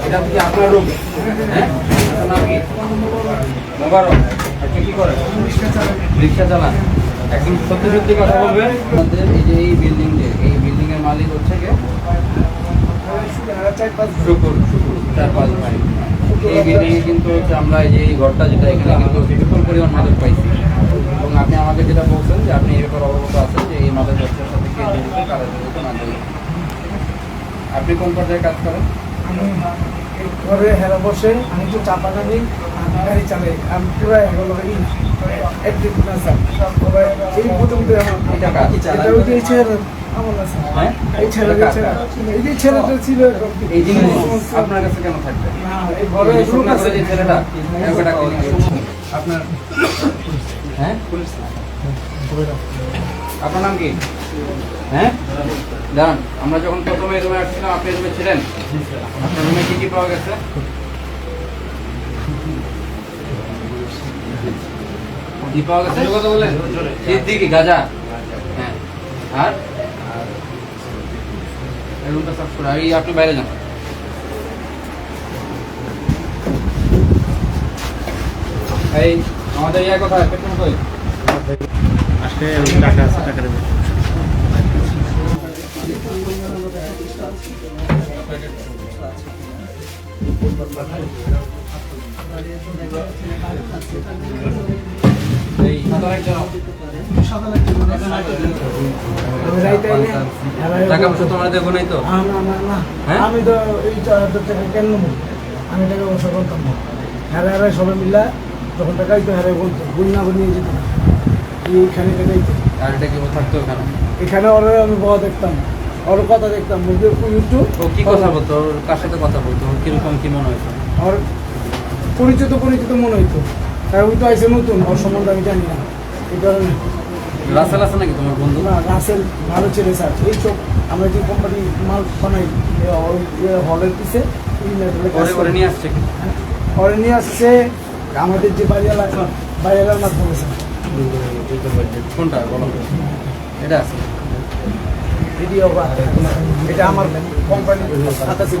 এটা রিক্সা চালান একদম সত্যি সত্যি কথা বলবেন আমাদের এই যে এই বিল্ডিং এই বিল্ডিং এর মালিক হচ্ছে কে? শুকুর শুকুর চার পাঁচ ভাই এই বিল্ডিংয়ে কিন্তু হচ্ছে আমরা এই যে এই ঘরটা যেটা এখানে কিন্তু বিপুল পরিমাণ মাদক পাইছি। এবং আপনি আমাকে যেটা বলছেন যে আপনি এর ব্যাপারে অবগত আছেন যে এই মাদক ব্যবসার সাথে কে জড়িত কারা জড়িত না জড়িত আপনি কোন পর্যায়ে কাজ করেন? ঘরে হেরা বসে আমি তো চাপা জানি গাড়ি চালাই। আমি পুরো এগুলো একদিন না স্যার তবে এই যে এই আমার না স্যার হ্যাঁ? এই। এই যে ছেলেটা ছিল এই জিনিস আপনার কাছে কেন থাকবে? না এই ঘরে শুকনা করে যে ছেলেটা? এরকম একটা clinic আছে। আপনার? হ্যাঁ। আপনার নাম কি? হ্যাঁ? দাঁড়ান আমরা যখন প্রথমে রুমে আসছিলাম আপনি রুমে ছিলেন? আপনার রুমে কি কি পাওয়া গেছে? কি পাওয়া গেছে? কথা বললেন সিদ্দিকি গাজা। হ্যাঁ। আর? রুমটা সাফ করে এই আপনি বাইরে যান। এই আমাদের ইয়া পেট্রোল কই? আজকে টাকা আছে টাকা দেবো এই সাদা একটা আমি রাইতে আইলে হেরা- টাকা পয়সা তোমার দেখো নাই তো। হ্যাঁ? আমি তো এই টাকা কেন আমি টাকা পয়সা করতাম না। হেরা হেরা সবাই মিলা যখন টাকা দিত হেরাই বলতো গুল না নিয়ে যেত এইখানে দিত আর এটা কি থাকতো কেন এখানে ওর আমি বড় দেখতাম। ওর কথা দেখতাম ইউটিউব ও কি কথা বলতো? ওর কার সাথে কথা বলতো? কীরকম কি মনে হয়েছে ওর পরিচিত পরিচিত মনে হইতো। কারণ ওই তো আইসে নতুন ওর সম্বন্ধে আমি জানি না। এই কারণে। রাসেল আছে নাকি তোমার বন্ধু? না রাসেল ভালো ছেলে স্যার। এই সব আমরা যে কোম্পানি মাল বানাই হলের পিছে ওরে ওরে নিয়ে আসছে কি? পরে নিয়ে আসছে আমাদের যে বাড়িওয়ালা বাড়িওয়ালার মাধ্যমে স্যার। কোনটা? বলো এটা আছে। ভিডিও বা এটা আমার কোম্পানি হাতে ছিল।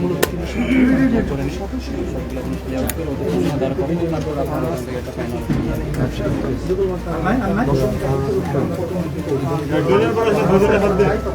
ওর হাতে লেখা হ্যাঁ ওর হাতে লেখা? হ্যাঁ ওর ফাইনাল